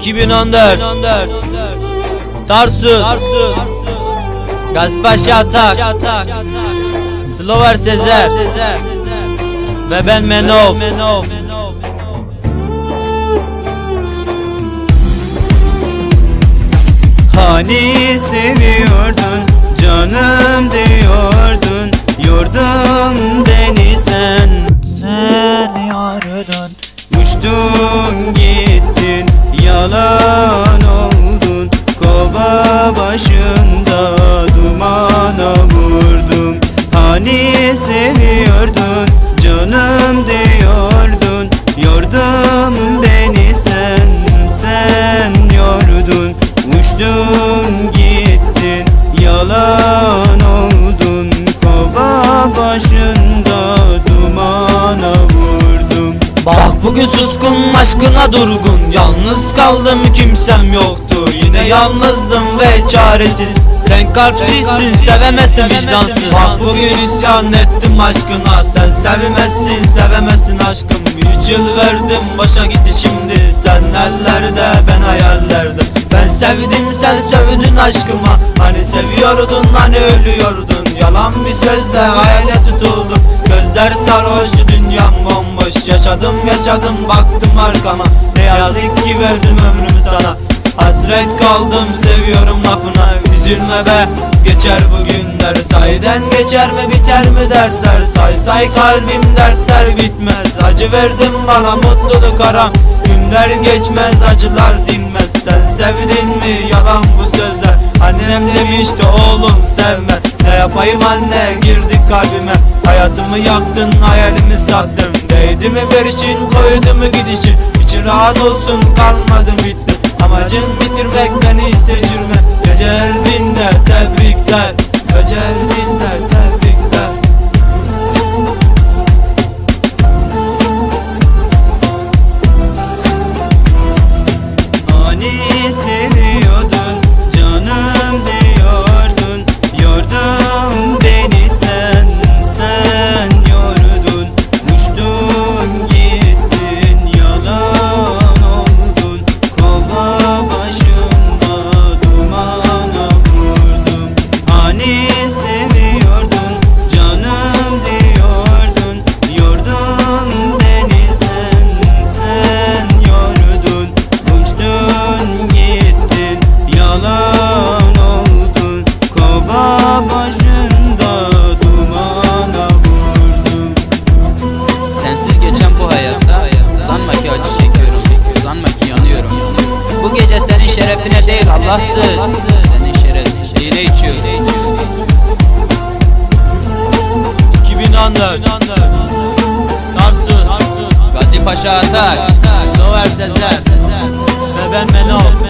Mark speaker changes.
Speaker 1: 2014 Tarsus. Gazpaşa Atak Slover Sezer. Ve ben Menov.
Speaker 2: Hani seviyordun canım diyordun Yordum beni sen Sen yardın. Uçtun gittin yalan oldun. Kova başında dumana vurdum Hani seviyordun canım diyordun. Yordum beni sen sen yordun. Uçtun gittin yalan oldun. Kova başında
Speaker 1: Bak bugün suskun aşkına durgun. Yalnız kaldım kimsem yoktu. Yine yalnızdım ve çaresiz. Sen kalpsizsin sevemezsin vicdansız. Bak bugün isyan ettim aşkına. Sen sevmezsin sevemezsin aşkım. Üç yıl verdim başa gitti şimdi. Sen ellerde ben hayallerde. Ben sevdim sen sövdün aşkıma. Hani seviyordun hani ölüyordun. Yalan bir sözle hayale tutuldum Gözler sarhoş dünyam bomboş. Yaşadım yaşadım baktım arkama. Ne yazık ki verdim ömrümü sana. Hasret kaldım seviyorum lafına. Üzülme be geçer bu günler. Sayden geçer mi biter mi dertler? Say say kalbim dertler bitmez. Acı verdin bana mutluluk aram. Günler geçmez acılar dinmez. Sen sevdin mi yalan bu sözler? Annem demişti oğlum sevme. Ne yapayım anne kalbime. Hayatımı yaktın hayalimi sattım Değdi mi verişin koydu mu gidişin İçin rahat olsun kalmadım bitti. Amacın bitirmek beni secürme Becerdin de tebrikler Becerdin de tebrikler
Speaker 3: Sanma ki acı çekiyorum. Sanma ki yanıyorum. Bu gece senin şerefine değil Allahsız. Senin şerefsizliğine içiyorum
Speaker 1: 2014 Tarsus
Speaker 3: Gazi Paşa Atak.
Speaker 1: Slover Sezer Ve ben Menov